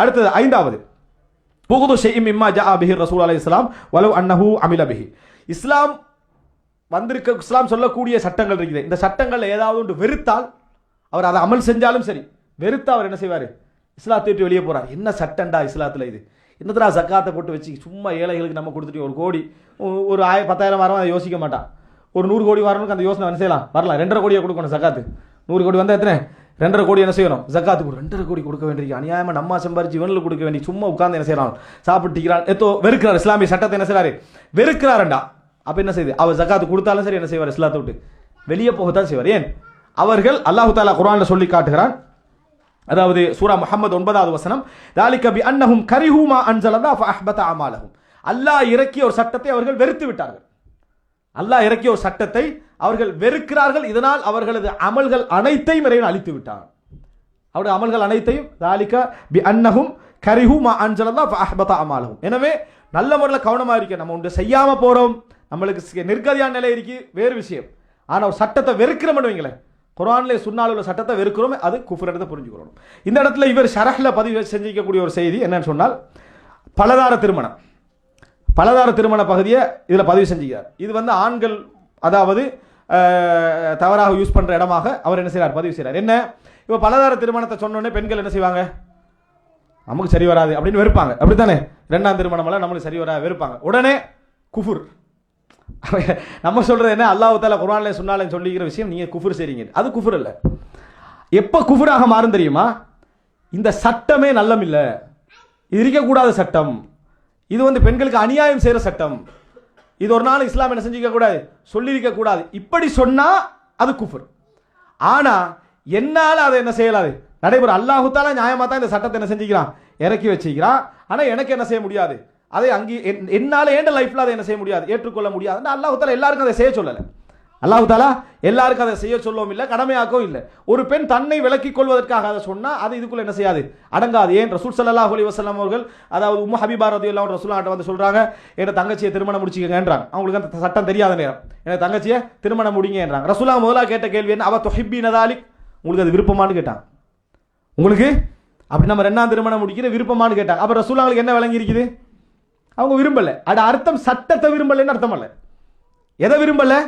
அடுத்தது ஐந்தாவது. புகுது செய்யும் இம்மா ஜா பிஹி ரசூல் அலி இஸ்லாம் வலவ் அன்னஹு அமில பிஹி. இஸ்லாம் வந்திருக்க இஸ்லாம் சொல்லக்கூடிய சட்டங்கள் இருக்குது. இந்த சட்டங்கள் ஏதாவது ஒன்று வெறுத்தால் அவர் அதை அமல் செஞ்சாலும் சரி வெறுத்தா அவர் என்ன செய்வார்? இஸ்லாத்தை விட்டு வெளியே போகிறார் என்ன சட்டம்டா இஸ்லாத்தில் இது? என்னதுடா சக்காத்தை போட்டு வச்சு சும்மா ஏழைகளுக்கு நம்ம கொடுத்துட்டு ஒரு கோடி ஒரு ஆய பத்தாயிரம் வாரம் அதை யோசிக்க மாட்டான். ஒரு நூறு கோடி வரணுக்கு அந்த யோசனை வந்து செய்யலாம்? வரலாம். ரெண்டரை கோடியை கொடுக்கணும் சக்காத்து நூறு கோடி வந்தால் எத்தனை? ரெண்டரை கோடி என்ன செய்யணும்? ஜக்காத்து கொடு ரெண்டரை கோடி கொடுக்க வேண்டியிருக்கு. அநியாயமா நம்ம சம்பாரிச்சு இவனுக்கு கொடுக்க வேண்டிய சும்மா உட்கார்ந்து என்ன செய்யறான்? சாப்பிட்டுக்கிறான். எத்தோ வெறுக்கிறார். இஸ்லாமிய சட்டத்தை என்ன செய்யறாரு வெறுக்கிறாரண்டா. அப்ப என்ன செய்யுது அவர் ஜக்காத்து கொடுத்தாலும் சரி என்ன செய்வார்? இஸ்லாத்தை விட்டு வெளியே போகத்தான் செய்வார். ஏன்? அவர்கள் அல்லாஹு தாலா குரான் சொல்லி காட்டுகிறான். அதாவது சூரா முகமது ஒன்பதாவது வசனம் தாலிக பி அன்னஹும் கரிஹூமா அன்சலதா ஃபஅஹ்பத அமாலஹும். அல்லாஹ் இறக்கிய ஒரு சட்டத்தை அவர்கள் வெறுத்து விட்டார்கள். அல்லாஹ் இறக்கிய ஒரு சட்டத்தை அவர்கள் வெறுக்கிறார்கள். இதனால் அவர்களது அமல்கள் அனைத்தையும் இறைவன் அழித்து விட்டான். அவருடைய அமல்கள் அனைத்தையும் தாலிக பி அன்னகும் கரிஹு மா அன்சலதா ஃபஅஹ்பத அமாலஹும். எனவே நல்ல முறையில் கவனமாக இருக்க நம்ம ஒன்று செய்யாமல் போகிறோம் நம்மளுக்கு சி- நிலை இருக்கு. வேறு விஷயம். ஆனால் ஒரு சட்டத்தை வெறுக்கிறோம்னு வைங்களேன். குரான்லே சுன்னால் உள்ள சட்டத்தை வெறுக்கிறோம் அது குஃபுரத்தை புரிஞ்சுக்கிறோம் இந்த இடத்துல இவர் ஷரஹில் பதிவு செஞ்சிக்கக்கூடிய ஒரு செய்தி என்னன்னு சொன்னால் பலதார திருமணம். பலதார திருமண பகுதியை இதில் பதிவு செஞ்சுக்கிறார். இது வந்து ஆண்கள் அதாவது தவறாக யூஸ் பண்ணுற இடமாக அவர் என்ன செய்கிறார் பதிவு செய்கிறார் என்ன? இப்போ பலதார திருமணத்தை சொன்னோடனே பெண்கள் என்ன செய்வாங்க? நமக்கு சரி வராது அப்படின்னு வெறுப்பாங்க. அப்படித்தானே? ரெண்டாம் திருமணமெல்லாம் நம்மளுக்கு சரி வராது வெறுப்பாங்க. உடனே குஃபுர். நம்ம சொல்கிறது என்ன? அல்லாஹ் தாலா குர்ஆன்ல சொன்னாலும் சொல்லிக்கிற விஷயம் நீங்கள் குஃபுர் செய்றீங்க. அது குஃபுர் இல்லை எப்போ குஃபுராக மாறும் தெரியுமா? இந்த சட்டமே நல்லம் இது இருக்கக்கூடாத சட்டம். இது வந்து பெண்களுக்கு அநியாயம் செய்கிற சட்டம். இது ஒரு நாள் இஸ்லாம் என்ன செஞ்சிக்க கூடாது? சொல்லியிருக்க கூடாது. இப்படி சொன்னால் அது குஃபர். ஆனால் என்னால் அதை என்ன செய்யலாது? நடைபெறும் அல்லாஹுத்தால நியாயமாக தான் இந்த சட்டத்தை என்ன செஞ்சுக்கிறான்? இறக்கி வச்சுக்கிறான். ஆனால் எனக்கு என்ன செய்ய முடியாது? அதை அங்கே என்- என்னால ஏண்ட லைஃப்ல அதை என்ன செய்ய முடியாது? ஏற்றுக்கொள்ள முடியாது அல்லாஹுத்தால எல்லாருக்கும் அதை செய்ய சொல்லலை. அல்லாஹு தாலா எல்லாருக்கும் அதை செய்ய சொல்லவும் இல்லை கடமையாக்கவும் இல்லை. ஒரு பெண் தன்னை விலக்கிக் கொள்வதற்காக அதை சொன்னால் அது இதுக்குள்ள என்ன செய்யாது? அடங்காது. ஏன்? ரசூல் சல்லா அலி வஸல்லம் அவர்கள் அதாவது உம்மு ஹபீபா ரதியல்லாஹு ரசூலாட்ட வந்து சொல்கிறாங்க என் தங்கச்சியை திருமணம் முடிச்சிக்கங்கன்றாங்க. அவங்களுக்கு அந்த சட்டம் தெரியாத நேரம். என் தங்கச்சியை திருமணம் முடிங்கன்றாங்க. ரசூலா முதலா கேட்ட கேள்வி என்ன? அவ தொஹிப்பீன தாலிக்? உங்களுக்கு அது விருப்பமான்னு கேட்டாங்க உங்களுக்கு? அப்படி நம்ம ரெண்டாம் திருமணம் முடிக்கிற விருப்பமான்னு கேட்டாங்க அப்போ ரசூலாங்களுக்கு என்ன விளங்கி இருக்குது? அவங்க விரும்பலை. அட அர்த்தம் சட்டத்தை விரும்பலைன்னு அர்த்தம் அல்ல. எதை விரும்பலை?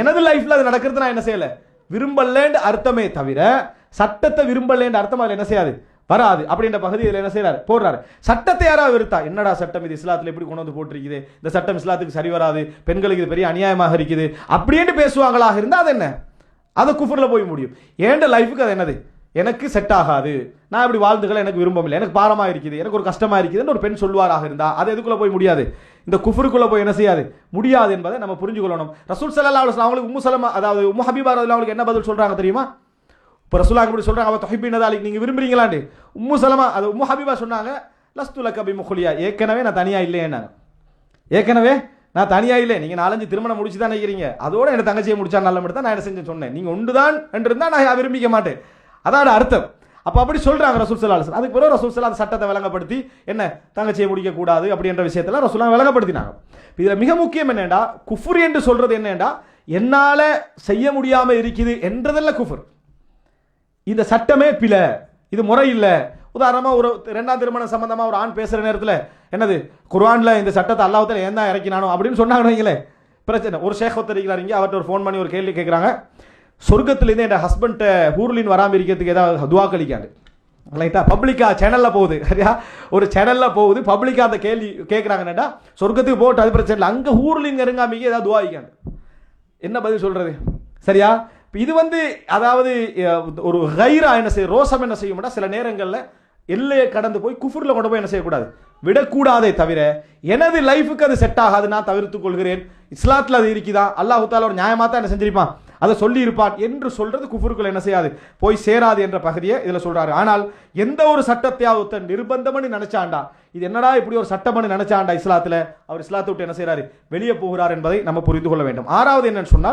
எனது லைஃப்ல அது நடக்கிறது நான் என்ன செய்யல? விரும்பலேன்னு அர்த்தமே தவிர சட்டத்தை விரும்பலேன்னு அர்த்தம் அதில் என்ன செய்யாது? வராது. அப்படின்ற பகுதி இதில் என்ன செய்யறாரு போடுறாரு. சட்டத்தை யாராவது விருத்தா என்னடா சட்டம் இது? இஸ்லாத்தில் எப்படி கொண்டு வந்து போட்டிருக்குது? இந்த சட்டம் இஸ்லாத்துக்கு சரி வராது. பெண்களுக்கு இது பெரிய அநியாயமாக இருக்குது. அப்படின்னு பேசுவாங்களாக இருந்தால் அது என்ன? அது குஃபரில் போய் முடியும். ஏண்ட லைஃபுக்கு அது என்னது? எனக்கு செட் ஆகாது. நான் இப்படி வாழ்ந்துகளை எனக்கு விரும்பமில்லை. இல்லை எனக்கு பாரமாக இருக்குது. எனக்கு ஒரு கஷ்டமாக இருக்குதுன்னு ஒரு பெண் சொல்வாராக இருந்தால் அது எதுக்குள்ளே போய் முடியாது? இந்த குஃபருக்குள்ளே போய் என்ன செய்யாது? முடியாது என்பதை நம்ம புரிஞ்சு கொள்ளணும் ரசூல் சல்லா அலைஹி அவங்களுக்கு உம்மு சலமா அதாவது உம்மு ஹபீபா அவங்களுக்கு என்ன பதில் சொல்கிறாங்க தெரியுமா? இப்போ ரசூலாங்க இப்படி சொல்கிறாங்க அவள் தொஹிபினதாலிக் நீங்கள் விரும்புறீங்களாண்டு? உம்மு சலமா அது உம்மு ஹபீபா சொன்னாங்க லஸ்து லக்க பி ஏற்கனவே நான் தனியாக இல்லையேன்னாங்க ஏற்கனவே நான் தனியாக இல்லை நீங்கள் நாலஞ்சு திருமணம் முடிச்சு தான் நினைக்கிறீங்க. அதோட என் தங்கச்சியை முடிச்சா நல்ல மட்டும் தான் நான் என்ன செஞ்சு சொன்னேன். நீங்க உண்டுதான் என்று இருந்தால் நான் விரும்பிக்க மாட்டேன். அதான் அர்த்தம். அப்போ அப்படி சொல்கிறாங்க ரசூல் சல்லா அலைஹி அதுக்கு பிறகு ரசூல் சல்லா அந்த சட்டத்தை விளங்கப்படுத்தி என்ன தங்கச்சியை முடிக்கக்கூடாது அப்படின்ற விஷயத்தெல்லாம் ரசூலாம் விளங்கப்படுத்தினாங்க. இதில் மிக முக்கியம் என்னடா குஃபுர் என்று சொல்கிறது என்னடா என்னால் செய்ய முடியாமல் இருக்குது என்றதல்ல குஃபுர். இந்த சட்டமே பிழை. இது முறை இல்லை. உதாரணமாக ஒரு ரெண்டாம் திருமணம் சம்மந்தமாக ஒரு ஆண் பேசுற நேரத்தில் என்னது குர்வானில் இந்த சட்டத்தை அல்லாவத்தில் ஏன் தான் இறக்கினானோ அப்படின்னு சொன்னாங்கன்னு வைங்களேன். பிரச்சனை. ஒரு ஷேக் ஒருத்தர் அவர்கிட்ட ஒரு ஃபோன் பண்ணி ஒரு கேள்வி கேட்குறாங்க சொர்க்கத்துலேருந்து என் ஹஸ்பண்ட்டை ஊர்லின்னு வராமல் இருக்கிறதுக்கு ஏதாவது துவா கழிக்காது. ரைட்டா பப்ளிக்கா சேனலில் போகுது. சரியா? ஒரு சேனலில் போகுது. பப்ளிக்கா அந்த கேள்வி கேட்குறாங்கன்னடா சொர்க்கத்துக்கு போட்டு அது பிரச்சனை இல்லை. அங்கே ஊர்லிங்க நெருங்காமிக்கு ஏதாவது துவா என்ன பதில் சொல்கிறது சரியா? இப்போ இது வந்து அதாவது ஒரு கைரா என்ன செய்யும் ரோசம் என்ன செய்யும்னா சில நேரங்களில் எல்லையை கடந்து போய் குஃபுரில் கொண்டு போய் என்ன செய்யக்கூடாது. விடக்கூடாதே தவிர எனது லைஃபுக்கு அது செட் ஆகாது நான் தவிர்த்துக் கொள்கிறேன். இஸ்லாத்தில் அது இருக்குதா? அல்லாஹ் ஒரு நியாயமாக தான் என்ன செஞ்சிருப்பான். அதை சொல்லி இருப்பான் என்று சொல்றது குஃபுருக்குள்ள என்ன செய்யாது? போய் சேராது என்ற பகுதியை இதுல சொல்றாரு. ஆனால் எந்த ஒரு சட்டத்தையாவது ஒருத்தன் நிர்பந்தம்னு நினைச்சாண்டா இது என்னடா இப்படி ஒரு சட்டம்னு நினைச்சாண்டா இஸ்லாத்துல? அவர் இஸ்லாத்தை விட்டு என்ன செய்றாரு? வெளியே போகிறார் என்பதை நம்ம புரிந்து கொள்ள வேண்டும். ஆறாவது என்னன்னு சொன்னால்